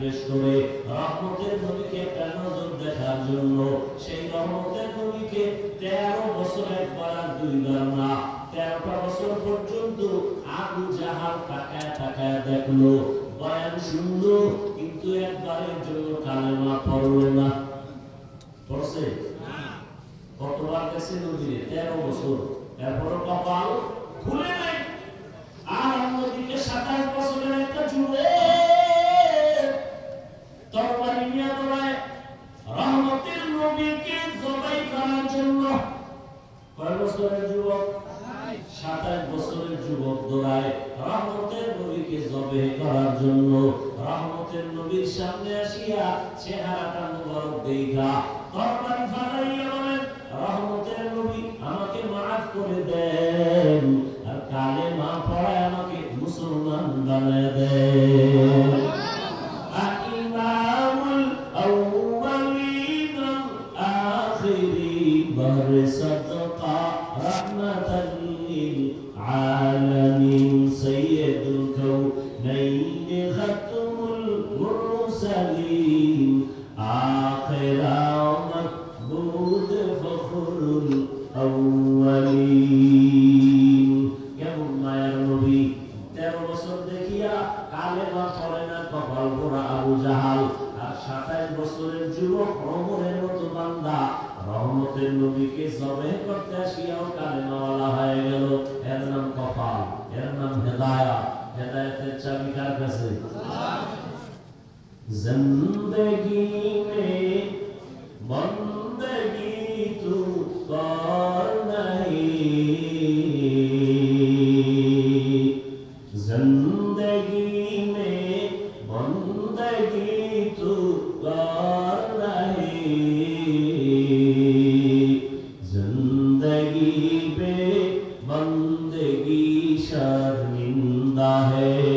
আর করে রহমতের নবীকে নজর দেখার জন্য, সেই রহমতের নবীকে তেরো বছর একবার আর দুইবার না, তেরোটা বছর পর্যন্ত আবু জাহাল তাকায় তাকায় দেখল। বয়ান শুনলো, কিন্তু একবারের জন্য কালেমা পড়ল না। পড়ছে? কতবার গেছে নদীরে তেরো বছর। এরপরও কপাল খুলে নাই। আর অন্যদিকে সাতাশ বছরের বছরের যুবক, সাতাশ বছরের যুবক রহমতের নবীকে জবে করার জন্য, রহমতের নবীর সামনে আসিয়া চেহারাটা নবী আমাকে মাফ করে দেন আর কালে মা পড়ায় আমাকে মুসলমান বানায় দেন। الآخرين برصدق رحمة للعالمين ज़िंदगी में बंदगी तू कर नहीं। ज़िंदगी में बंदगी तू कर नहीं। ज़िंदगी पे बंदगी शर्मिंदा है।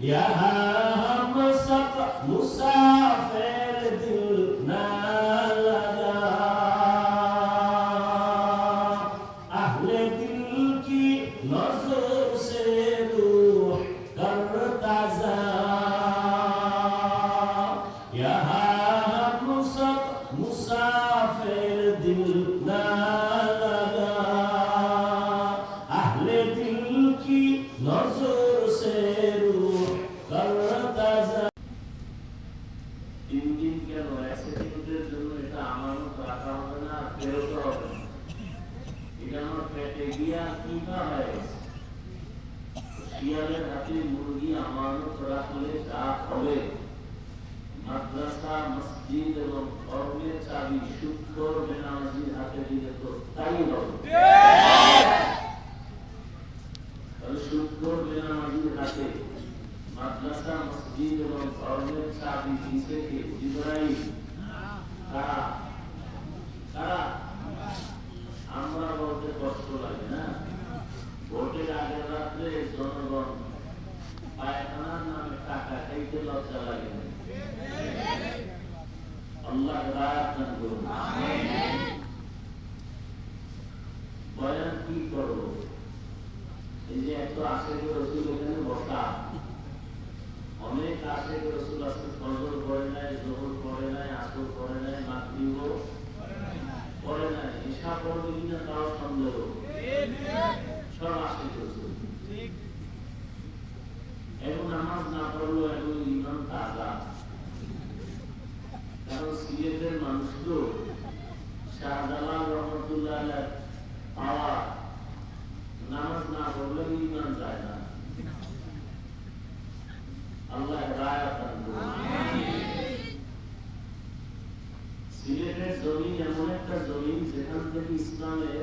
Yeah. নাই ঈশা পড়বে কিনা সন্দেহ সব আশেখ রসুল এখন নামাজ না পড়ল এখন ইমান তাজা কারণ সিলেটের মানুষ তো শাহজালাল রহমতুল্লাহ আলাইহ পাওয়া নামাজ না পড়লে ইমান যায় না আল্লাহ রায় দান করুন সিলেটের জমিন এমন একটা জমিন যেখান থেকে ইসলামের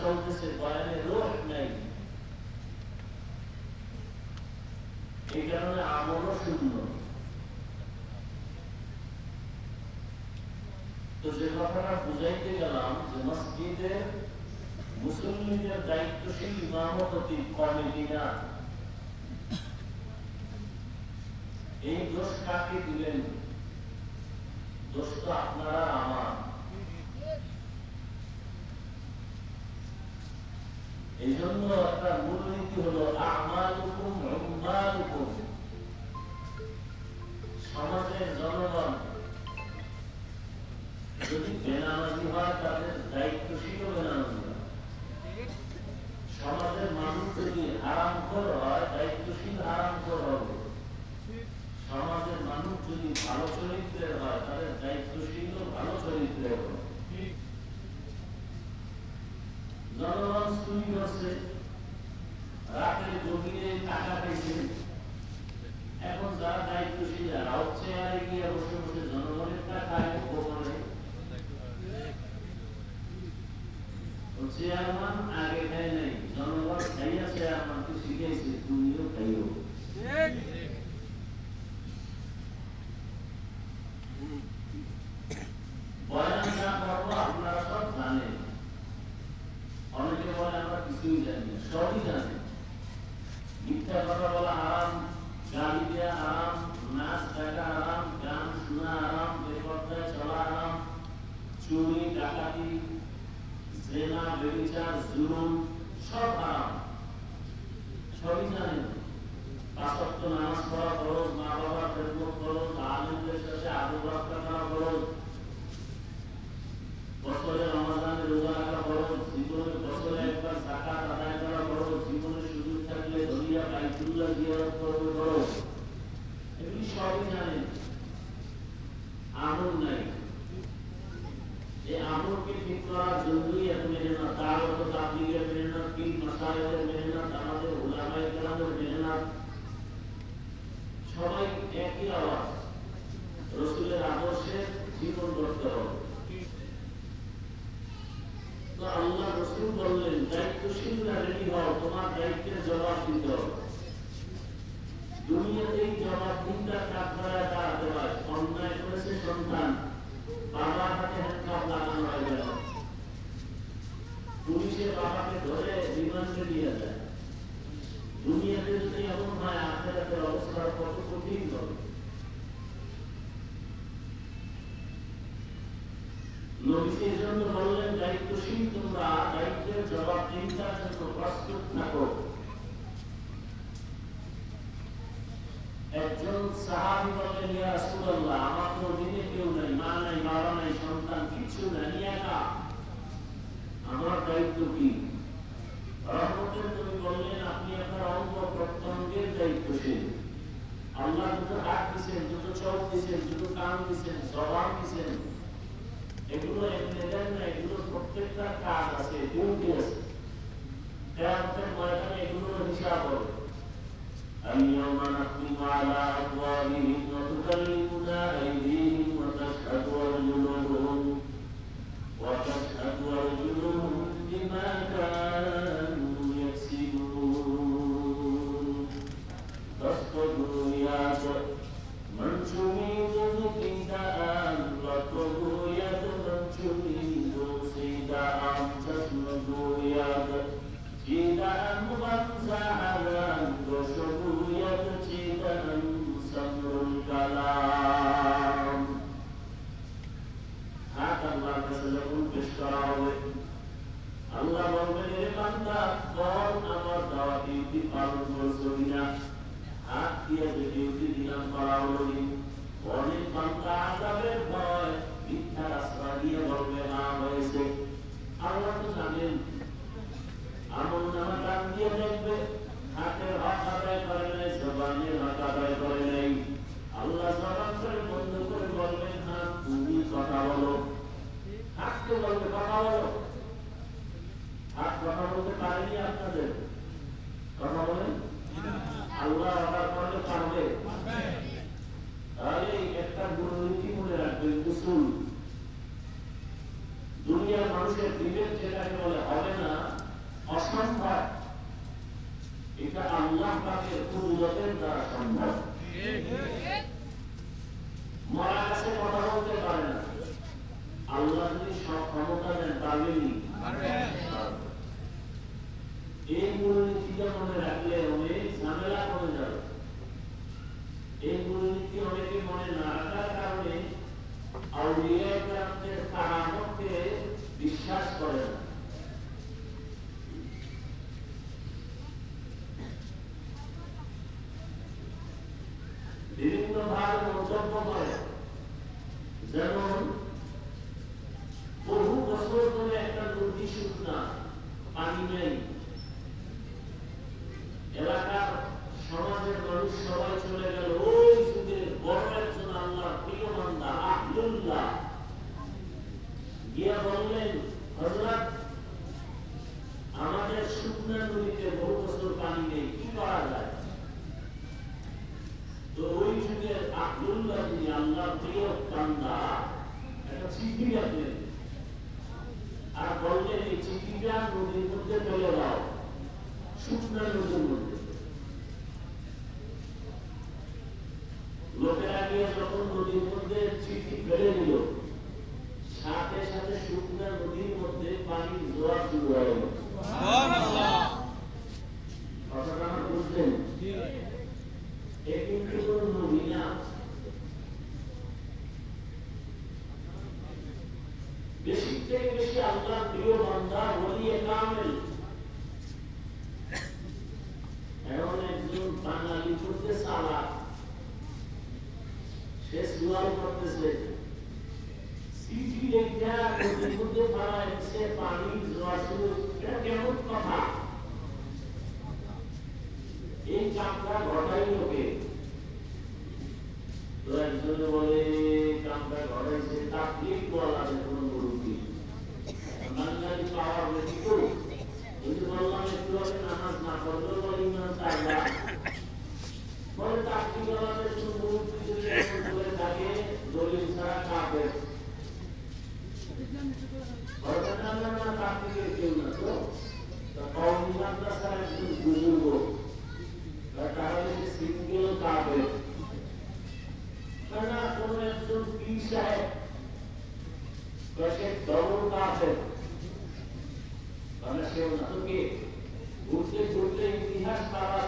চলতেছে বয়ানের রূপ নেই এই কারণে আমলও শূন্য তো যে কথাটা বুঝাইতে গেলাম যে মসজিদে মুসলিমদের দায়িত্বশীল ইমামতি কমিটি না এই দোষ কাকে দিলেন দোষ তো আপনারা আমার এই জন্য একটা মূলনীতি হলো সমাজের জনগণ, যদি বেনামাজি হয় তাদের দায়িত্বশীল বেনামাজি সমাজের মানুষ যদি হয়, দায়িত্বশীল সমাজের মানুষ যদি ভালো চরিত্রের হয়, তাদের দায়িত্বশীল ভালো চরিত্রের হবে। জনগণ রাতের গভীরে টাকা পেয়েছে এখন যারা দায়িত্বশীল রাও চেয়ারে গিয়ে বসে বসে জনগণের টাকা গোপনে চেয়ারম্যান আগে খায় নাই জনগণ খাইয়া চেয়ারম্যানকে শিখেছে তুমিও খাইও বয়ান যা করব আপনারা সব জানেন অনেকে বলে আমরা কিছুই জানি না সবই জানে মিথ্যা কথা বলা হারাম গালি দেওয়া হারাম নাচ দেখা হারাম গান শোনা হারাম বেপর্দায় চলা হারাম চুরি ডাকাতি জেনা বেবিচার জুলুম সব হারাম। সবই জানেন পাঁচক্ত নামাজ পড়া খরচ মা বাবার খেদমত খরচ আলেমদের সাথে আদর রক্ষা করা খরচ বছরে রমাদানে রোজা রাখা খরচ জীবনে বছরে একবার জাকাত আদায় করা খরচ জীবনে সুযোগ থাকলে দলিয়া বাইতুল্লাহ জিয়ারত করবে খরচ এগুলি সবই জানেন আমল নাই। এই আমলকে ঠিক করার জন্যই one of অবস্থা কত কঠিন হবে? নবীজি দায়িত্বশীল তোমরা দায়িত্বের জবাব চিন্তা প্রস্তুত من الطلاوي మనసు విలీనం చేయడానికి వాళ్ళ అవగాహన তোকে ঘুরতে ঘুরতে ইতিহাস তারা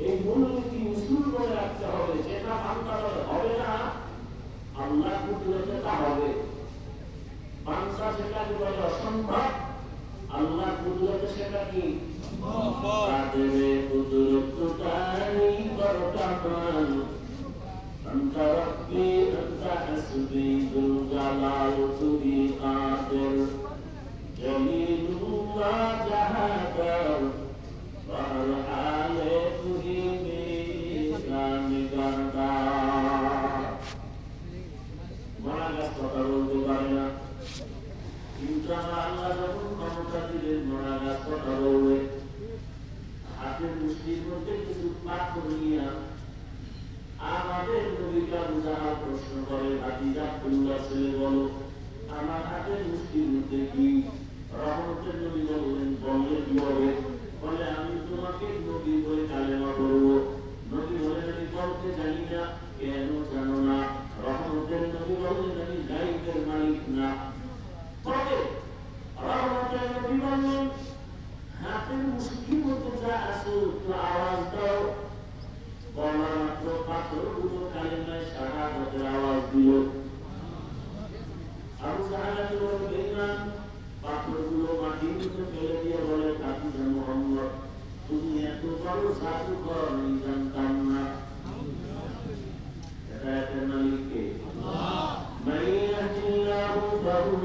এই মূল উসুল বলে রাখতে হবে, যেটা বান্দাদের হবে না, আল্লাহ কুদরতে তা হবে। পানসা সেটা কি বলে অসম্ভব, আল্লাহ কুদরতে সেটা কি? কাদেরে পড়তে জানি না কেন জানো না রহমতের নবী বলেন আমি গাইবের মালিক না। তবে রহমতের নবী বলেন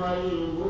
والمؤمنين